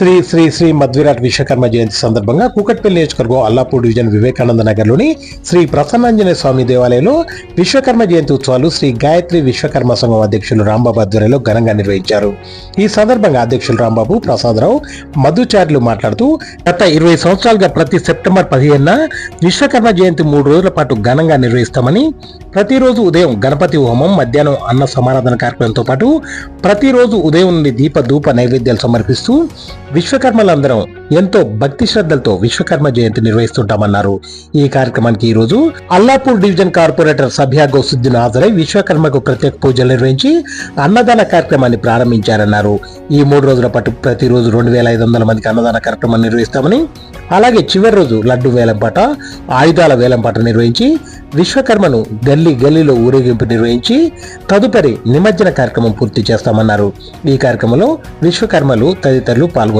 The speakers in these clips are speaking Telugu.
శ్రీ శ్రీ శ్రీ మధ్విరాట్ విశ్వకర్మ జయంతి సందర్భంగా కూకట్పల్లి నియోజకవర్గం అల్లాపూర్ డివిజన్ వివేకానంద నగర్లోని శ్రీ ప్రసన్నాంజనేయ స్వామి దేవాలయంలో విశ్వకర్మ జయంతి ఉత్సవాలు శ్రీ గాయత్రి విశ్వకర్మ సంఘం అధ్యక్షులు రాంబాబు ఆధ్వర్యంలో ఘనంగా నిర్వహించారు. ఈ సందర్భంగా అధ్యక్షులు రాంబాబు ప్రసాదరావు మధుచార్యులు మాట్లాడుతూ గత ఇరవై సంవత్సరాలుగా ప్రతి సెప్టెంబర్ పదిహేనున విశ్వకర్మ జయంతి మూడు రోజుల పాటు ఘనంగా నిర్వహిస్తామని ప్రతిరోజు ఉదయం గణపతి హోమం మధ్యాహ్నం అన్న సమారాధన కార్యక్రమంతో పాటు ప్రతిరోజు ఉదయం నుండి దీప ధూప నైవేద్యాలు సమర్పిస్తూ విశ్వకర్మలందరం ఎంతో భక్తి శ్రద్ధలతో విశ్వకర్మ జయంతి నిర్వహిస్తుంటామన్నారు. ఈ కార్యక్రమానికి ఈ రోజు అల్లాపూర్ డివిజన్ కార్పొరేటర్ సభ్య గోసుద్దీన్ హాజరై విశ్వకర్మకు ప్రత్యేక పూజలు నిర్వహించి అన్నదాన కార్యక్రమాన్ని ప్రారంభించారన్నారు. ఈ మూడు రోజుల పాటు ప్రతిరోజు రెండు వేల ఐదు వందల మందికి అన్నదాన కార్యక్రమాన్ని నిర్వహిస్తామని అలాగే చివరి రోజు లడ్డు వేలంపాట ఆయుధాల వేలంపాట నిర్వహించి విశ్వకర్మను గల్లీ గల్లీలో ఊరేగింపు నిర్వహించి తదుపరి నిమజ్జన కార్యక్రమం పూర్తి చేస్తామన్నారు. ఈ కార్యక్రమంలో విశ్వకర్మలు తదితరులు పాల్గొన్నారు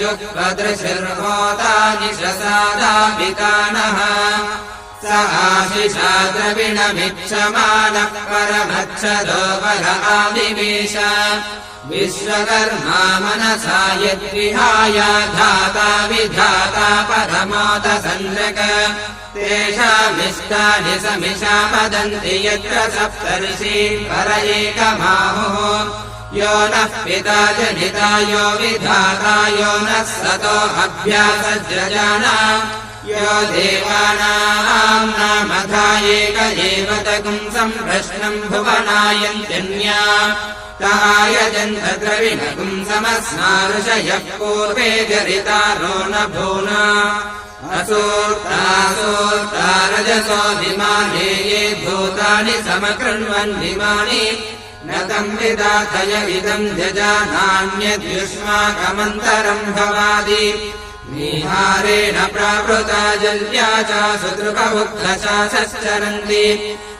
जुह्वदृशिर्होतानि शसादापितानः स आशिषा द्रविणमिच्छमानः परमच्छदो बल आविवेश विश्वकर्मा मनसा यद्विहाय धाता विधाता परमोद सन्नक। तेषामिष्टानि समिषा वदन्ति यत्र सप्तर्षि पर एकमाहुः यो नः पिता जनिता यो विधाता यो नः सतो अभ्यासजजाना यो देवानाम् नामधायेक एव तकुम् सम्प्रश्नम् भुवनायन्त्यन्या तायजन्त द्रविणकुम् समस्मारुषयः पूर्वे जरितारो न भूना असोत्तासोत्तारजसोऽभिमाने ये भूतानि समकृण्वन्निमानि न तम् विदाथय इदम् जजानान्यद्युष्माकमन्तरम् भवादि। निहारेण प्रावृता जल्या च सुदृपमुग्धशासश्चरन्ति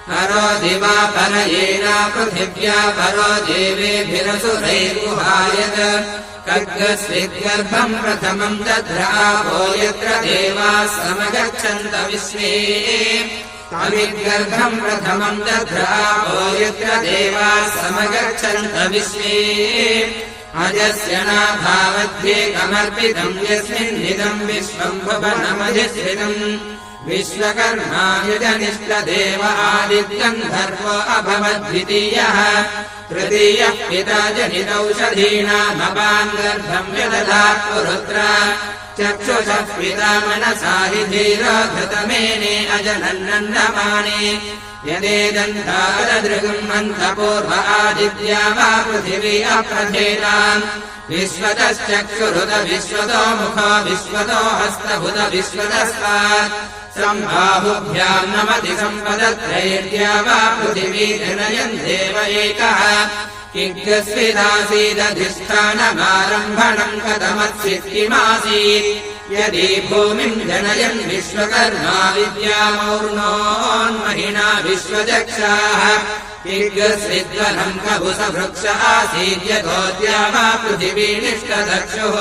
परो दिवा परयेना पृथिव्या परो देवेभिरसुरैर्गुहायत खड्गस्विद्गर्भम् प्रथमम् दध्रापो यत्र देवाः समगच्छन्त विश्वे तमिद्गर्भम् प्रथमम् दध्रापो यत्र देवाः समगच्छन्त विश्वे। अजस्य नाभावध्येकमर्पितम् यस्मिन्निदम् विश्वम् भुवनमधिश्रितम् विश्वकर्मा यजनिष्ठदेव आदित्यम् धर्मो अभवद्वितीयः। तृतीयः पिता जनितौषधीनामपाम् गर्भम् व्यदधात् पुरुत्र चक्षुषः पिता मनसा हि धीरो घृतमेने अजनन्नन्दमाने यदेदन्तादृगम् अन्तपूर्व आदित्या वा पृथिवी अप्रथेताम् विश्वतश्चक्षुरुत विश्वतो मुखो विश्वतो हस्तभुत विश्वतस्तात्। सम्बाहुभ्याम् नमति सम्पदत्रैर्या वा पृथिवी जनयन् देव एकः किङ्गस्विदासीदधिष्ठानमारम्भणम् कदमत्सित्किमासीत् यदि भूमिम् जनयन् विश्वकर्मा विद्यामौर्णोन्महिना विश्वचक्षाः। यज्ञस्विद्वनम् कभुस वृक्ष आसीद्यतोद्या वा पृथिवीनिष्ठधक्षुः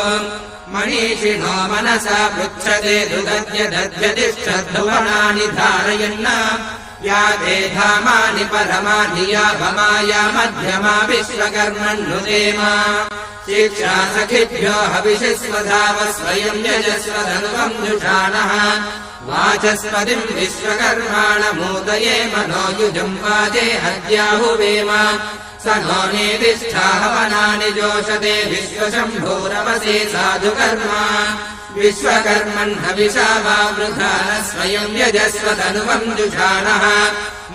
मणीषिणो मनसा पृच्छते दुदद्य दध्वतिष्ठद्धोणानि धारयन्ना या ते धामानि परमानि या भमाया मध्यमा विश्वकर्मण्नुदेमा शिक्षा सखिभ्यो हविषस्वधाव स्वयम् यजस्व धनुवम् जुषाणः वाचस्पतिम् विश्वकर्माणमूदये मनो युजम् वाजे हद्याहुवेम स नो नेतिष्ठाहवनानि जोषते विश्वशम्भूरवसे साधुकर्मा। विश्वकर्मन् हविषा वा वृथा स्वयम् यजस्व तनुवम् जुषाणः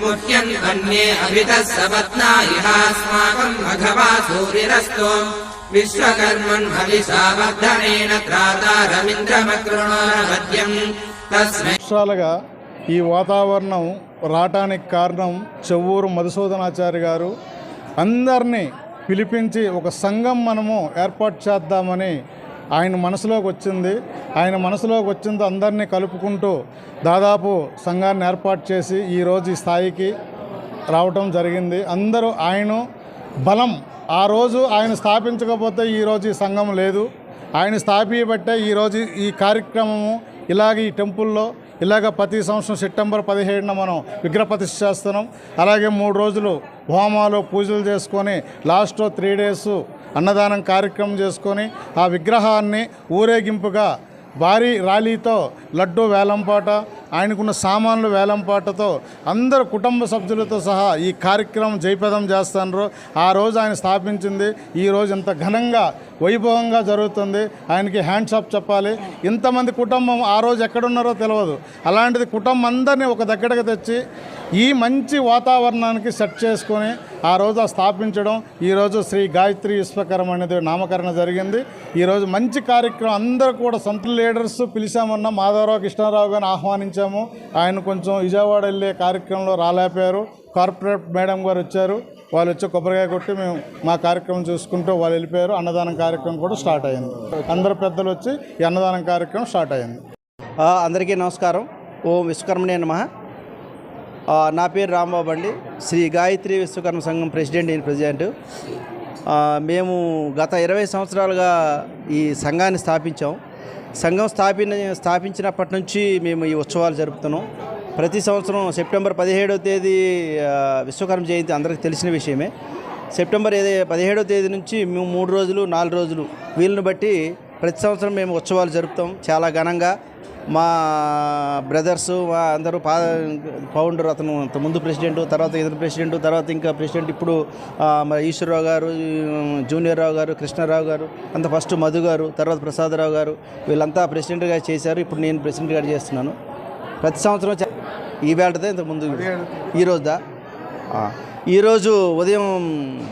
मुह्यम् अन्ये अभितः सपत्ना इहास्माकम् मघवा सूरिरस्तु విశ్వకర్మన్భవిషావర్ధనేన ఈ వాతావరణం రావటానికి కారణం చెవ్వూరు మధుసూదనాచారి గారు. అందరినీ పిలిపించి ఒక సంఘం మనము ఏర్పాటు చేద్దామని ఆయన మనసులోకి వచ్చింది. ఆయన మనసులోకి వచ్చింది అందరినీ కలుపుకుంటూ దాదాపు సంఘాన్ని ఏర్పాటు చేసి ఈరోజు ఈ స్థాయికి రావటం జరిగింది. అందరూ ఆయన బలం ఆ రోజు ఆయన స్థాపించకపోతే ఈరోజు ఈ సంఘం లేదు. ఆయన స్థాపించబట్టే ఈరోజు ఈ కార్యక్రమము ఇలాగ ఈ టెంపుల్లో ఇలాగ ప్రతి సంవత్సరం సెప్టెంబర్ పదిహేడున మనం విగ్రహప్రతిష్ఠ చేస్తున్నాం. అలాగే మూడు రోజులు హోమాలు పూజలు చేసుకొని లాస్ట్ త్రీ డేస్ అన్నదానం కార్యక్రమం చేసుకొని ఆ విగ్రహాన్ని ఊరేగింపుగా భారీ ర్యాలీతో లడ్డు వేలంపాట ఆయనకున్న సామాన్లు వేలంపాటతో అందరు కుటుంబ సభ్యులతో సహా ఈ కార్యక్రమం జయప్రదం చేస్తున్నారు ఆ రోజు ఆయన స్థాపించింది. ఈ రోజు ఇంత ఘనంగా వైభవంగా జరుగుతుంది. ఆయనకి హ్యాండ్స్ ఆఫ్ చెప్పాలి. ఇంతమంది కుటుంబం ఆ రోజు ఎక్కడున్నారో తెలియదు అలాంటిది కుటుంబం అందరినీ ఒక దగ్గరకు తెచ్చి ఈ మంచి వాతావరణానికి సెట్ చేసుకొని ఆ రోజు స్థాపించడం. ఈరోజు శ్రీ గాయత్రి విశ్వకరం అనేది నామకరణ జరిగింది. ఈరోజు మంచి కార్యక్రమం అందరూ కూడా సొంత లీడర్స్ పిలిచామన్న మాధవరావు కృష్ణారావు గారిని చేశాము. ఆయన కొంచెం విజయవాడ వెళ్ళే కార్యక్రమంలో రాలేపారు. కార్పొరేట్ మేడం గారు వచ్చారు. వాళ్ళు వచ్చి కొబ్బరికాయ కొట్టి మేము మా కార్యక్రమం చూసుకుంటూ వాళ్ళు వెళ్ళిపోయారు. అన్నదానం కార్యక్రమం కూడా స్టార్ట్ అయింది. అందరు పెద్దలు వచ్చి ఈ అన్నదానం కార్యక్రమం స్టార్ట్ అయింది. అందరికీ నమస్కారం. ఓం విశ్వకర్మణే నమ. నా పేరు రాంబాబు అండి. శ్రీ గాయత్రి విశ్వకర్మ సంఘం ప్రెసిడెంట్ ఇన్ ప్రెసిడెంట్. మేము గత ఇరవై సంవత్సరాలుగా ఈ సంఘాన్ని స్థాపించాం. సంఘం స్థాపిన స్థాపించినప్పటి నుంచి మేము ఈ ఉత్సవాలు జరుపుతున్నాం. ప్రతి సంవత్సరం సెప్టెంబర్ పదిహేడవ తేదీ విశ్వకర్మ జయంతి అందరికీ తెలిసిన విషయమే. సెప్టెంబర్ ఏదే పదిహేడవ తేదీ నుంచి మేము మూడు రోజులు నాలుగు రోజులు వీళ్ళని బట్టి ప్రతి సంవత్సరం మేము ఉత్సవాలు జరుపుతాం. చాలా ఘనంగా మా బ్రదర్స్ మా అందరూ పా ఫౌండర్ అతను అంత ముందు ప్రెసిడెంట్ తర్వాత ఇతను ప్రెసిడెంట్ తర్వాత ఇంకా ప్రెసిడెంట్ ఇప్పుడు మరి ఈశ్వరరావు గారు జూనియర్ రావు గారు కృష్ణారావు గారు అంత ఫస్ట్ మధు గారు తర్వాత ప్రసాదరావు గారు వీళ్ళంతా ప్రెసిడెంట్గా చేశారు. ఇప్పుడు నేను ప్రెసిడెంట్గా చేస్తున్నాను. ప్రతి సంవత్సరం ఈ వేళదే ఇంతకు ముందు ఈ రోజుదా ఆ. ఈరోజు ఉదయం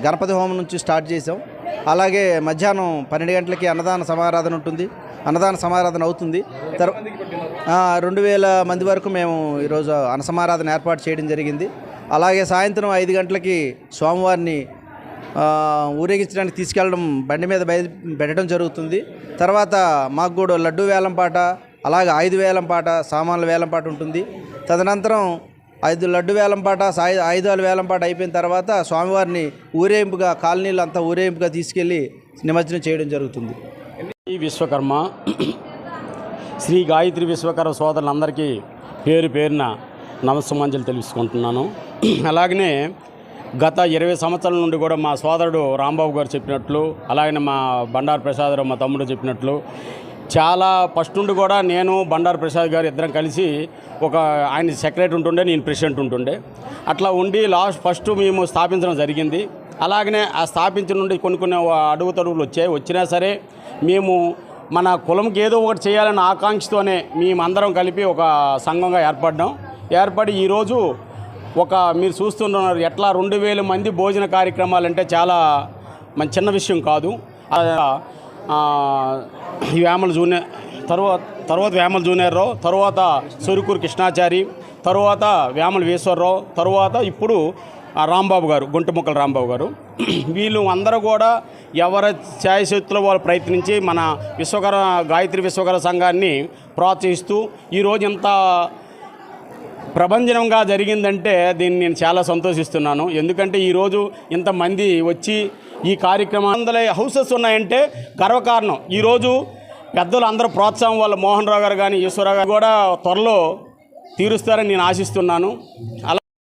గణపతి హోమం నుంచి స్టార్ట్ చేసాం అలాగే మధ్యాహ్నం పన్నెండు గంటలకి అన్నదాన సమారాధన ఉంటుంది. అన్నదాన సమారాధన అవుతుంది. రెండు వేల మంది వరకు మేము ఈరోజు అన్న సమారాధన ఏర్పాటు చేయడం జరిగింది. అలాగే సాయంత్రం ఐదు గంటలకి స్వామివారిని ఊరేగించడానికి తీసుకెళ్ళడం బండి మీద బయలు పెట్టడం జరుగుతుంది. తర్వాత మాకు కూడా లడ్డు వేలం పాట అలాగే ఐదు వేలం పాట సామాన్ల వేలం పాట ఉంటుంది. తదనంతరం ఐదు లడ్డు వేలం పాట సాయి ఆయుధాల వేలం పాట అయిపోయిన తర్వాత స్వామివారిని ఊరేగింపుగా కాలనీలు అంతా ఊరేగింపుగా తీసుకెళ్ళి నిమజ్జనం చేయడం జరుగుతుంది. ఈ విశ్వకర్మ శ్రీ గాయత్రి విశ్వకర్మ సోదరులందరికీ పేరు పేరున నమస్సమాంజలు తెలుసుకుంటున్నాను. అలాగనే గత ఇరవై సంవత్సరాల నుండి కూడా మా సోదరుడు రాంబాబు గారు చెప్పినట్లు అలాగనే మా బండారు ప్రసాదరావు మా తమ్ముడు చెప్పినట్లు చాలా ఫస్ట్ నుండి కూడా నేను బండారు ప్రసాద్ గారు ఇద్దరం కలిసి ఒక ఆయన సెక్రటరీ ఉంటుండే నేను ప్రెసిడెంట్ ఉంటుండే. అట్లా ఉండి లాస్ట్ ఫస్ట్ మేము స్థాపించడం జరిగింది. అలాగనే ఆ స్థాపించిన నుండి కొన్ని కొన్ని అడుగుతడుగులు వచ్చాయి. వచ్చినా సరే మేము మన కులంకి ఏదో ఒకటి చేయాలన్న ఆకాంక్షతోనే మేమందరం కలిపి ఒక సంఘంగా ఏర్పడ్డాం. ఏర్పడి ఈరోజు ఒక మీరు చూస్తున్నారు ఎట్లా రెండు వేల మంది భోజన కార్యక్రమాలు అంటే చాలా మన చిన్న విషయం కాదు. వేమల జూనియర్ తర్వాత తర్వాత వేమల జూనియర్ రావు తర్వాత సురుకూరు కృష్ణాచారి తర్వాత వేమల వేశ్వరరావు తర్వాత ఇప్పుడు రాంబాబు గారు గుంటముక్కల రాంబాబు గారు. వీళ్ళు అందరూ కూడా ఎవరి ఛాయశక్తులు వాళ్ళు ప్రయత్నించి మన విశ్వకర గాయత్రి విశ్వకర సంఘాన్ని ప్రోత్సహిస్తూ ఈరోజు ఇంత ప్రభంజనంగా జరిగిందంటే దీన్ని నేను చాలా సంతోషిస్తున్నాను. ఎందుకంటే ఈరోజు ఇంతమంది వచ్చి ఈ కార్యక్రమం వందల హౌసెస్ ఉన్నాయంటే గర్వకారణం. ఈరోజు పెద్దలు అందరూ ప్రోత్సాహం వల్ల మోహన్ రావు గారు కానీ ఈశ్వరరావు గారు కూడా త్వరలో తీరుస్తారని నేను ఆశిస్తున్నాను. అలా